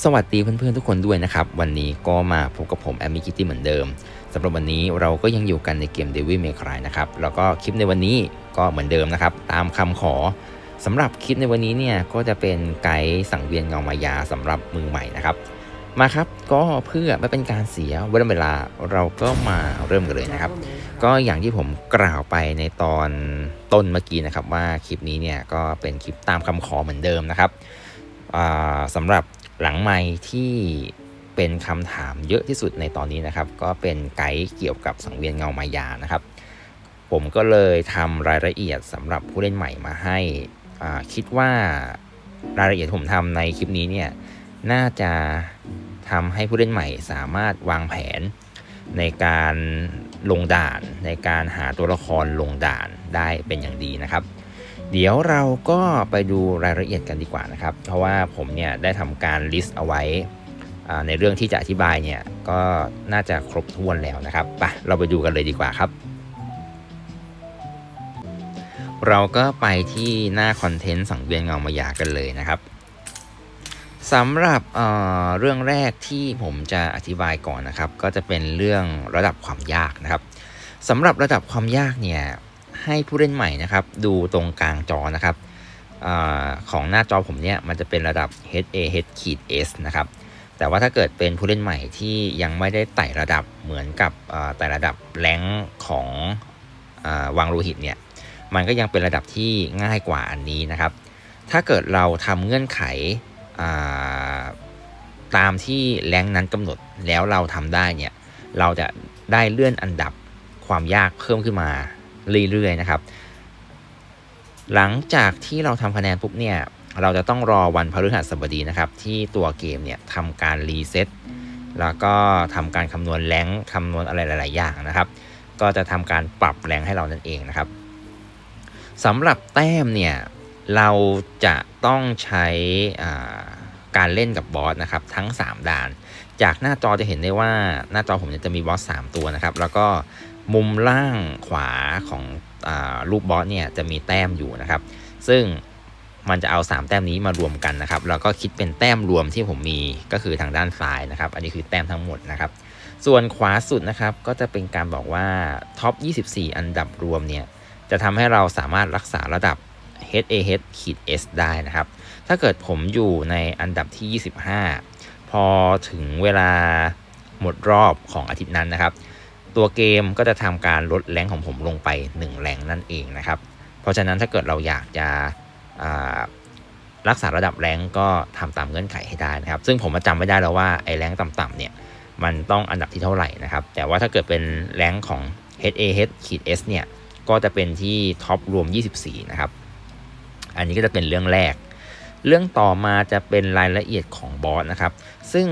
สวัสดีเพื่อนๆทุกคนด้วยนะครับ วันนี้ก็มาพบกับผมแอมมี่คิตตี้เหมือนเดิมสำหรับวันนี้เราก็ยังอยู่กันในเกม Devil May Cry นะครับ แล้วก็คลิปในวันนี้ก็เหมือนเดิมนะครับ ตามคำขอสำหรับคลิปในวันนี้เนี่ยก็จะเป็นไกด์สังเวียนเงามายาสำหรับมือใหม่นะครับ มาครับก็เพื่อไม่เป็นการเสียเวลาเราก็มาเริ่มกันเลยนะครับ ก็อย่างที่ผมกล่าวไปในตอนต้นเมื่อกี้นะครับว่าคลิปนี้เนี่ยก็เป็นคลิปตามคำขอเหมือนเดิมนะครับอ่าสำหรับ หลังไม้ที่เป็นคำถามเยอะที่สุดในตอนนี้นะครับ ก็เป็นไกด์เกี่ยวกับสังเวียนเงามายานะครับ ผมก็เลยทำรายละเอียดสำหรับผู้เล่นใหม่มาให้อ่าคิดว่ารายละเอียดที่ผมทำในคลิปนี้เนี่ยน่าจะทำให้ผู้เล่นใหม่สามารถวางแผนในการลงด่าน ในการหาตัวละครลงด่านได้เป็นอย่างดีนะครับ เดี๋ยวเราก็ไปดูรายละเอียดกันดีกว่านะครับ เพราะว่าผมเนี่ยได้ทำการลิสต์เอาไว้ในเรื่องที่จะอธิบายเนี่ยก็น่าจะครบถ้วนแล้วนะครับไปเราไปดูกันเลยดีกว่าครับ เราก็ไปที่หน้าคอนเทนต์สังเวียนเงามายากันเลยนะครับสำหรับเเรื่องแรกที่ผมจะอธิบายก่อนนะครับ ก็จะเป็นเรื่องระดับความยากนะครับสำหรับระดับความยากเนี่ย ให้ผู้เล่นใหม่นะครับ ดูตรงกลางจอนะครับอของหน้าจอผมเนี่ยมันจะเป็นระดับ HA H ขีด S นะครับ แต่ว่าถ้าเกิดเป็นผู้เล่นใหม่ที่ยังไม่ได้ไต่ระดับเหมือนกับไต่ระดับแรงของอวังโลหิตเนี่ย มันก็ยังเป็นระดับที่ง่ายกว่าอันนี้นะครับ ถ้าเกิดเราทำเงื่อนไขตามที่แรงนั้นกำหนดแล้วเราทำได้เนี่ย เราจะได้เลื่อนอันดับความยากเพิ่มขึ้นมา เรื่อยๆนะครับ หลังจากที่เราทำคะแนนปุ๊บเนี่ยเราจะต้องรอวันพฤหัสบดีนะครับ ที่ตัวเกมเนี่ยทำการรีเซ็ตแล้วก็ทำการคำนวณแรงคำนวณอะไรหลาย ๆ อย่างนะครับ ก็จะทำการปรับแรงให้เรานั่นเองนะครับสำหรับแต้มเนี่ยเราจะต้องใช้การเล่นกับบอสนะครับทั้ง 3 ด่าน จากหน้าจอจะเห็นได้ว่าหน้าจอผมจะมีบอส 3 ตัวนะครับ แล้วก็ มุมล่างขวาของอรูปบอสเนี่ยจะมีแต้มอยู่นะครับ ซึ่งมันจะเอา 3 แต้มนี้มารวมกันนะครับ แล้วก็คิดเป็นแต้มรวมที่ผมมีก็คือทางด้านซ้ายนะครับ อันนี้คือแต้มทั้งหมดนะครับ ส่วนขวาสุดนะครับก็จะเป็นการบอกว่าท็อป 24 อันดับรวมเนี่ยจะทำให้เราสามารถรักษาระดับ HAH ขีด S ได้นะครับ ถ้าเกิดผมอยู่ในอันดับที่ 25 พอถึงเวลาหมดรอบของอาทิตย์นั้นนะครับ ตัวเกมก็จะทำการลดแรงของผมลงไป 1 แรงนั่นเองนะครับ เพราะฉะนั้นถ้าเกิดเราอยากจะรักษาระดับแรงก็ทำตามเงื่อนไขให้ได้นะครับ ซึ่งผมจำไม่ได้แล้วว่าไอ้แรงต่ำๆเนี่ยมันต้องอันดับที่เท่าไหร่นะครับ แต่ว่าถ้าเกิดเป็นแรงของ HAH ขีด S เนี่ยก็จะเป็นที่ท็อปรวม 24 นะครับ อันนี้ก็จะเป็นเรื่องแรก เรื่องต่อมาจะเป็นรายละเอียดของบอสนะครับ ซึ่ง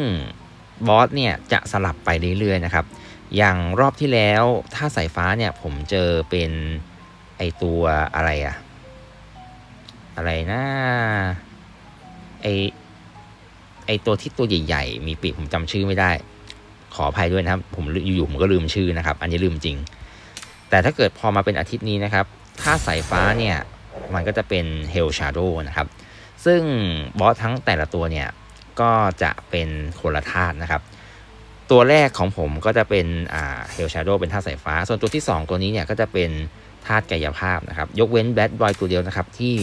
บอสเนี่ยจะสลับไปเรื่อยๆนะครับ อย่างรอบที่แล้วถ้าสายฟ้าเนี่ยผมเจอเป็นไอตัวอะไรอะอะไรนะไอไอตัวที่ตัวใหญ่ๆ มีปีกผมจำชื่อไม่ได้ ขออภัยด้วยนะครับ ผมอยู่ๆผมก็ลืมชื่อนะครับ อันนี้ลืมจริง แต่ถ้าเกิดพอมาเป็นอาทิตย์นี้นะครับ ถ้าสายฟ้าเนี่ยมันก็จะเป็น Hell Shadow นะครับ ซึ่งบอสทั้งแต่ละตัวเนี่ยก็จะเป็นคนละธาตุนะครับ ตัวแรกของผมก็จะเป็นอ่า Hell Shadow เป็นธาตุสายฟ้า ส่วนตัวที่ 2 ตัวนี้เนี่ยก็จะเป็นธาตุกายภาพนะครับ ยกเว้น Bad Boy ตัวเดียวนะครับ ที่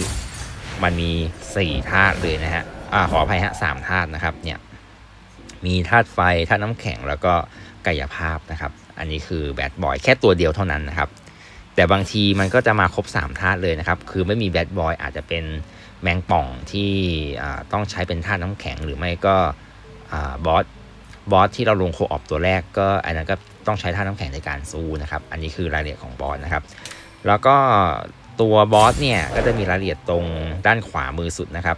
มันมี 4 ธาตุเลยนะฮะอ่าขออภัยฮะสามธาตุนะครับเนี่ยมีธาตุไฟธาตุน้ำแข็งแล้วก็กายภาพนะครับ อันนี้คือ Bad Boy แค่ตัวเดียวเท่านั้นนะครับ แต่บางทีมันก็จะมาครบ3ธาตุเลยนะครับ คือไม่มีแบดบอยอาจจะเป็นแมงป่องที่ต้องใช้เป็นธาตุน้ำแข็งหรือไม่ก็บอส บอสที่เราลงโคออปตัวแรกก็อันนั้นก็ต้องใช้ธาน้ำแข็งในการสู้นะครับ อันนี้คือรายละเอียดของบอสนะครับ แล้วก็ตัวบอสเนี่ยก็จะมีรายละเอียดตรงด้านขวามือสุดนะครับ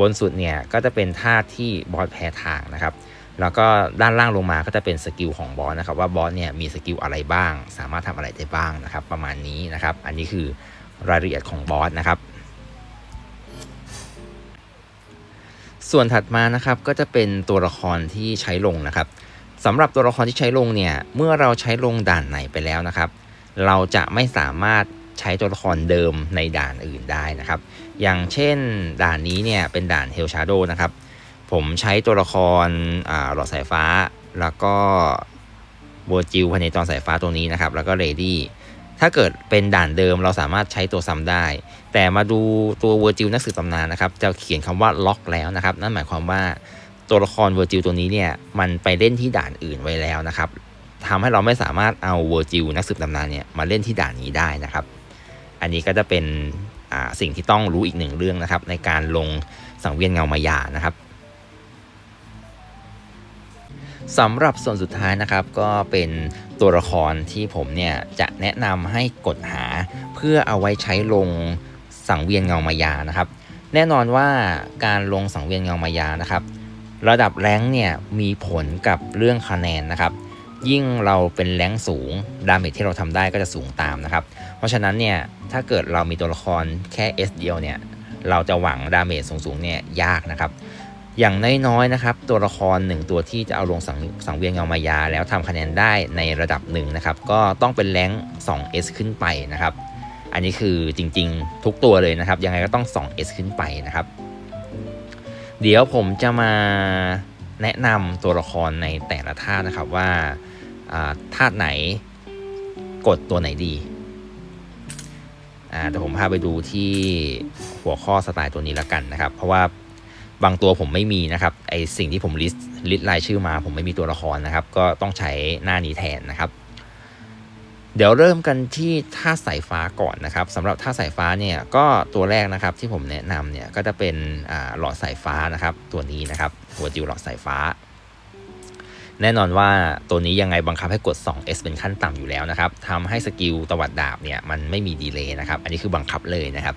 บนสุดเนี่ยก็จะเป็นธาที่บอสแพ้ทางนะครับ แล้วก็ด้านล่างลงมาก็จะเป็นสกิลของบอสนะครับว่าบอสเนี่ยมีสกิลอะไรบ้าง สามารถทำอะไรได้บ้างนะครับ ประมาณนี้นะครับ อันนี้คือรายละเอียดของบอสนะครับ ส่วนถัดมานะครับก็จะเป็นตัวละครที่ใช้ลงนะครับสำหรับตัวละครที่ใช้ลงเนี่ยเมื่อเราใช้ลงด่านไหนไปแล้วนะครับ เราจะไม่สามารถใช้ตัวละครเดิมในด่านอื่นได้นะครับ อย่างเช่นด่านนี้เนี่ยเป็นด่านเฮลชาโดนะครับ ผมใช้ตัวละครหลอดสายฟ้า แล้วก็โบจิลภายในตอนสายฟ้าตัวนี้นะครับ แล้วก็เรดี้ ถ้าเกิดเป็นด่านเดิมเราสามารถใช้ตัวซ้ำได้ แต่มาดูตัวเวอร์จิลนักสืบตำนานนะครับ จะเขียนคำว่าล็อกแล้วนะครับ นั่นหมายความว่าตัวละครเวอร์จิลตัวนี้เนี่ยมันไปเล่นที่ด่านอื่นไว้แล้วนะครับทำให้เราไม่สามารถเอาเวอร์จิลนักสืบตำนานเนี่ยมาเล่นที่ด่านนี้ได้นะครับ อันนี้ก็จะเป็นสิ่งที่ต้องรู้อีกหนึ่งเรื่องนะครับ ในการลงสังเวียนเงามายานะครับ สำหรับส่วนสุดท้ายนะครับก็เป็นตัวละครที่ผมเนี่ยจะแนะนำให้กดหา เพื่อเอาไว้ใช้ลงสังเวียนเงามายานะครับ แน่นอนว่าการลงสังเวียนเงามายานะครับ ระดับแรงเนี่ยมีผลกับเรื่องคะแนนนะครับ ยิ่งเราเป็นแรงสูงดาเมจที่เราทำได้ก็จะสูงตามนะครับ เพราะฉะนั้นเนี่ยถ้าเกิดเรามีตัวละครแค่ S เดียวเนี่ยเราจะหวังดาเมจสูงๆเนี่ยยากนะครับ อย่างน้อยๆนะครับ ตัวละครหนึ่งตัวที่จะเอาลงสังสงเวียนเงามายา แล้วทำคะแนนได้ในระดับหนึ่งนะครับ ก็ต้องเป็นแรง 2S ขึ้นไปนะครับ อันนี้คือจริงๆ ทุกตัวเลยนะครับ ยังไงก็ต้อง 2S ขึ้นไปนะครับ เดี๋ยวผมจะมาแนะนำตัวละครในแต่ละธาตุนะครับว่าธาตุไหนกดตัวไหนดีอ่าแต่ผมพาไปดูที่หัวข้อสไตล์ตัวนี้แล้วกันนะครับ เพราะว่า บางตัวผมไม่มีนะครับไอสิ่งที่ผมลิสต์ลิสต์รายชื่อมา ผมไม่มีตัวละครนะครับ ก็ต้องใช้หน้านี้แทนนะครับ เดี๋ยวเริ่มกันที่ท่าสายฟ้าก่อนนะครับสำหรับท่าสายฟ้าเนี่ยก็ตัวแรกนะครับที่ผมแนะนำเนี่ยก็จะเป็นหลอดสายฟ้านะครับ ตัวนี้นะครับหัวจิวหลอดสายฟ้า แน่นอนว่าตัวนี้ยังไงบังคับให้กด 2S เป็นขั้นต่ำอยู่แล้วนะครับทำให้สกิลตวัดดาบเนี่ยมันไม่มีดีเลย์นะครับ อันนี้คือบังคับเลยนะครับ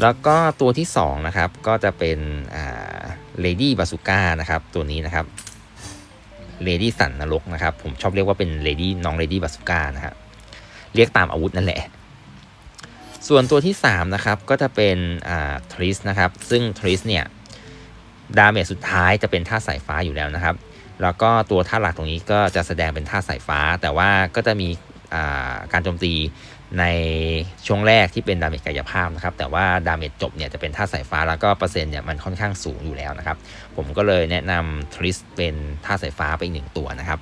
แล้วก็ตัวที่ 2 นะครับ ก็จะเป็นเลดี้บาสุก้านะครับ ตัวนี้นะครับเลดี้สันนรกนะครับ ผมชอบเรียกว่าเป็นเลดี้น้องเลดี้บาสุก้านะครับเรียกตามอาวุธนั่นแหละ ส่วนตัวที่ 3 นะครับ ก็จะเป็นทริสนะครับ ซึ่งทริสเนี่ยดาเมจสุดท้ายจะเป็นท่าสายฟ้าอยู่แล้วนะครับ แล้วก็ตัวท่าหลักตรงนี้ก็จะแสดงเป็นท่าสายฟ้า แต่ว่าก็จะมี การโจมตีในช่วงแรกที่เป็นดาเมจกายภาพนะครับ แต่ว่าดาเมจจบเนี่ยจะเป็นท่าสายฟ้าแล้วก็เปอร์เซ็นต์เนี่ยมันค่อนข้างสูงอยู่แล้วนะครับ ผมก็เลยแนะนำทริสเป็นท่าสายฟ้าไปอีกหนึ่งตัวนะครับ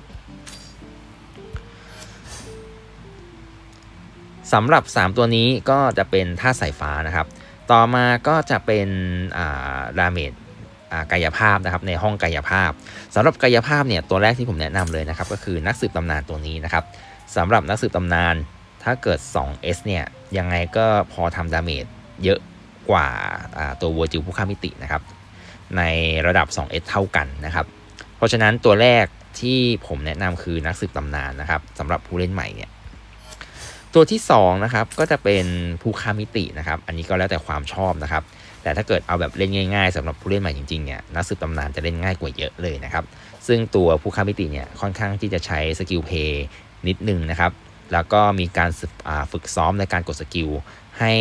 สำหรับ 3 ตัวนี้ก็จะเป็นท่าสายฟ้านะครับ ต่อมาก็จะเป็นดาเมจกายภาพนะครับในห้องกายภาพสำหรับกายภาพเนี่ยตัวแรกที่ผมแนะนำเลยนะครับ ก็คือนักสืบตำนานตัวนี้นะครับ สำหรับนักสืบตำนาน ถ้าเกิด 2S เนี่ยยังไงก็พอทำดาเมจเยอะกว่าตัววัวจิวผู้ฆ่ามิตินะครับในระดับ 2S เท่ากันนะครับ เพราะฉะนั้นตัวแรกที่ผมแนะนำคือนักสืบตำนานนะครับสำหรับผู้เล่นใหม่เนี่ยตัวที่2นะครับก็จะเป็นผู้ฆ่ามิตินะครับ อันนี้ก็แล้วแต่ความชอบนะครับ แต่ถ้าเกิดเอาแบบเล่นง่ายๆสำหรับผู้เล่นใหม่จริงๆเนี่ยนักสืบตำนานจะเล่นง่ายกว่าเยอะเลยนะครับ ซึ่งตัวผู้ฆ่ามิติเนี่ยค่อนข้างที่จะใช้สกิลเพย์ นิดนึงนะครับ แล้วก็มีการฝึกซ้อมในการกดสกิลให้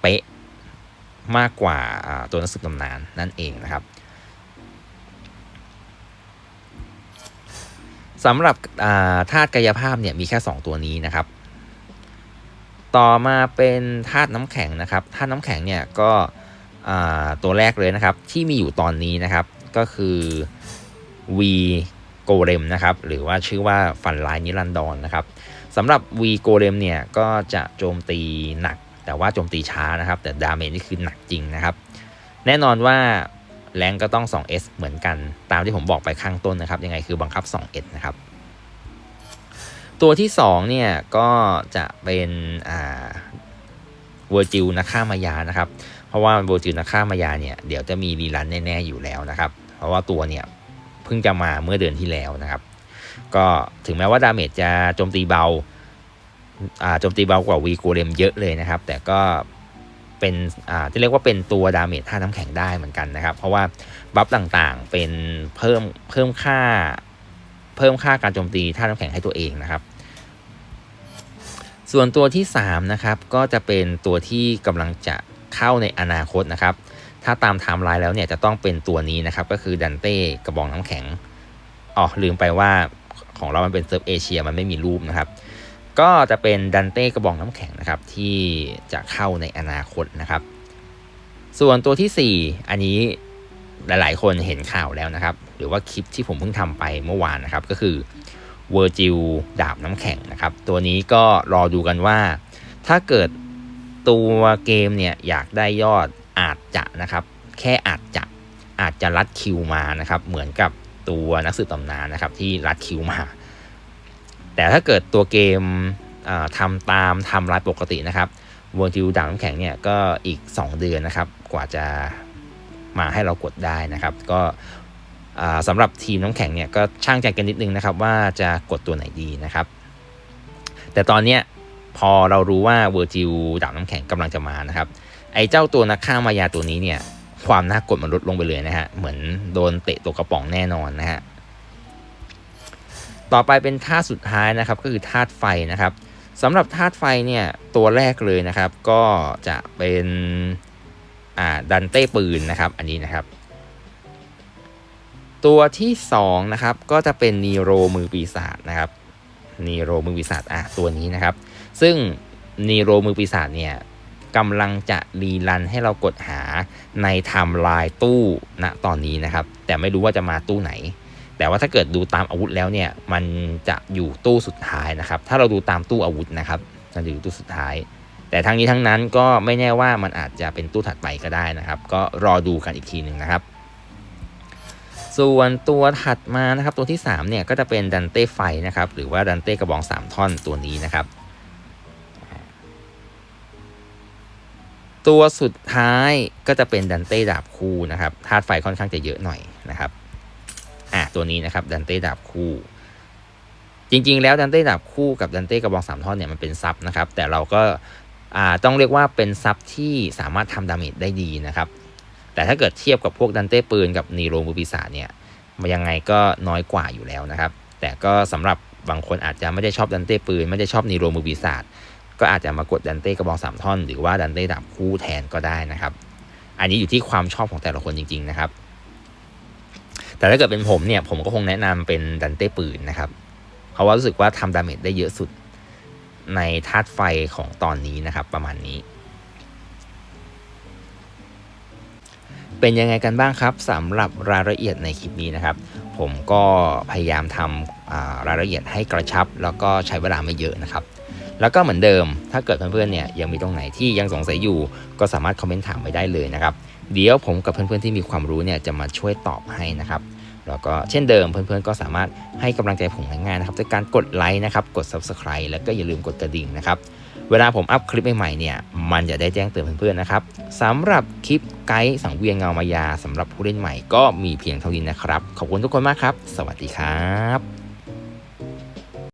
เป๊ะมากกว่าตัวนักสืบตำนานนั่นเองนะครับสำหรับธาตุกายภาพเนี่ยมีแค่ 2 ตัวนี้นะครับ ต่อมาเป็นธาตุน้ำแข็งนะครับธาตุน้ำแข็งเนี่ยก็ตัวแรกเลยนะครับที่มีอยู่ตอนนี้นะครับก็คือ V โกเลมนะครับ หรือว่าชื่อว่าฟันลายนิรันดรนนะครับสำหรับ V โกเลมเนี่ยก็จะโจมตีหนัก แต่ว่าโจมตีช้านะครับ แต่ดาเมจนี่คือหนักจริงนะครับ แน่นอนว่าแรงก็ต้อง 2S เหมือนกันตามที่ผมบอกไปข้างต้นนะครับ ยังไงคือบังคับ 2S นะครับ ตัวที่ 2 เนี่ย ก็จะเป็นอ่าเวอร์จิลนักฆ่ามายานะครับ เพราะว่าเวอร์จิลนักฆ่ามายาเนี่ย เดี๋ยวจะมีรีรันแน่ ๆ อยู่แล้วนะครับ เพราะว่าตัวเนี่ย เพิ่งจะมาเมื่อเดือนที่แล้วนะครับ ก็ถึงแม้ว่าดาเมจจะโจมตีเบาโจมตีเบากว่าวีโกเลมเยอะเลยนะครับ แต่ก็เป็นที่เรียกว่าเป็นตัวดาเมจท่าน้ำแข็งได้เหมือนกันนะครับ เพราะว่าบัฟต่างๆเป็นเพิ่มเพิ่มค่าเพิ่มค่าการโจมตีท่าน้ำแข็งให้ตัวเองนะครับ ส่วนตัวที่3นะครับก็จะเป็นตัวที่กำลังจะเข้าในอนาคตนะครับ ถ้าตามไทม์ไลน์แล้วเนี่ยจะต้องเป็นตัวนี้นะครับ ก็คือดันเต้กระบองน้ำแข็งอ๋อลืมไปว่าของเรามันเป็นเซิร์ฟเอเชียมันไม่มีรูปนะครับ ก็จะเป็นดันเต้กระบองน้ำแข็งนะครับ ที่จะเข้าในอนาคตนะครับ ส่วนตัวที่ 4 อันนี้หลาย ๆ คนเห็นข่าวแล้วนะครับ หรือว่าคลิปที่ผมเพิ่งทำไปเมื่อวานนะครับ ก็คือเวอร์จิลดาบน้ำแข็งนะครับ ตัวนี้ก็รอดูกันว่า ถ้าเกิดตัวเกมเนี่ยอยากได้ยอด อาจจะนะครับ แค่อาจจะอาจจะรัดคิวมานะครับ เหมือนกับตัวนักสืบตำนานนะครับ ที่รัดคิวมา แต่ถ้าเกิดตัวเกมอ่าทำตามทำรายปกตินะครับเวอร์จิลดาบน้ำแข็งเนี่ยก็อีก 2 เดือนนะครับ กว่าจะมาให้เรากดได้นะครับ ก็สำหรับทีมน้ำแข็งเนี่ยก็ช่างใจกันนิดนึงนะครับ ว่าจะกดตัวไหนดีนะครับ แต่ตอนเนี้ยพอเรารู้ว่าเวอร์จิลดาบน้ำแข็งกำลังจะมานะครับ ไอ้เจ้าตัวนักฆ่ามายาตัวนี้เนี่ย ความน่ากดมันลดลงไปเลยนะฮะ เหมือนโดนเตะตัวกระป๋องแน่นอนนะฮะ ต่อไปเป็นธาตุสุดท้ายนะครับ ก็คือธาตุไฟนะครับสำหรับธาตุไฟเนี่ยตัวแรกเลยนะครับ ก็จะเป็นอ่าดันเต้ปืนนะครับ อันนี้นะครับ ตัวที่2นะครับก็จะเป็นนีโรมือปีศาจนะครับนีโรมือปีศาจอะตัวนี้นะครับ ซึ่งนีโรมือปีศาจเนี่ย กำลังจะรีรันให้เรากดหาในไทม์ไลน์ตู้ณตอนนี้นะครับ แต่ไม่รู้ว่าจะมาตู้ไหน แต่ว่าถ้าเกิดดูตามอาวุธแล้วเนี่ย มันจะอยู่ตู้สุดท้ายนะครับ ถ้าเราดูตามตู้อาวุธนะครับมันจะอยู่ตู้สุดท้าย แต่ทั้งนี้ทั้งนั้นก็ไม่แน่ว่ามันอาจจะเป็นตู้ถัดไปก็ได้นะครับ ก็รอดูกันอีกทีหนึ่งนะครับส่วนตัวถัดมานะครับตัวที่3เนี่ยก็จะเป็นดันเต้ไฟนะครับหรือว่าดันเต้กระบอง 3 ท่อนตัวนี้นะครับ ตัวสุดท้ายก็จะเป็นดันเต้ดาบคู่นะครับธาตุไฟค่อนข้างจะเยอะหน่อยนะครับอะตัวนี้นะครับดันเต้ดาบคู่ จริง ๆ แล้วดันเต้ดาบคู่กับดันเต้กระบองสามท่อนเนี่ยมันเป็นซับนะครับ แต่เราก็อ่าต้องเรียกว่าเป็นซับที่สามารถทำดาเมจได้ดีนะครับ แต่ถ้าเกิดเทียบกับพวกดันเต้ปืนกับนีโรมือปีศาจเนี่ยมันยังไงก็น้อยกว่าอยู่แล้วนะครับ แต่ก็สำหรับบางคนอาจจะไม่ได้ชอบดันเต้ปืน ไม่ได้ชอบนีโรมือปีศาจ ก็อาจจะมากดดันเต้กระบองสามท่อน หรือว่าดันเต้ดาบคู่แทนก็ได้นะครับ อันนี้อยู่ที่ความชอบของแต่ละคนจริง ๆนะครับ แต่ถ้าเกิดเป็นผมเนี่ยผมก็คงแนะนำเป็นดันเต้ปืนนะครับ เพราะว่ารู้สึกว่าทำดาเมจได้เยอะสุดในธาตุไฟของตอนนี้นะครับ ประมาณนี้ เป็นยังไงกันบ้างครับสำหรับรายละเอียดในคลิปนี้นะครับ ผมก็พยายามทำรายละเอียดให้กระชับ แล้วก็ใช้เวลาไม่เยอะนะครับ แล้วก็เหมือนเดิม ถ้าเกิดเพื่อนๆเนี่ยยังมีตรงไหนที่ยังสงสัยอยู่ ก็สามารถคอมเมนต์ถามไว้ได้เลยนะครับ เดี๋ยวผมกับเพื่อนๆที่มีความรู้เนี่ยจะมาช่วยตอบให้นะครับ แล้วก็เช่นเดิมเพื่อนๆก็สามารถให้กำลังใจผมง่ายๆนะครับด้วยการกดไลค์นะครับ กด Subscribe แล้วก็อย่าลืมกดกระดิ่งนะครับ เวลาผมอัพคลิปใหม่ๆเนี่ยมันจะได้แจ้งเตือนเพื่อนๆนะครับสำหรับคลิปไกด์สังเวียนเงามายาสำหรับผู้เล่นใหม่ก็มีเพียงเท่านี้นะครับ ขอบคุณทุกคนมากครับ สวัสดีครับ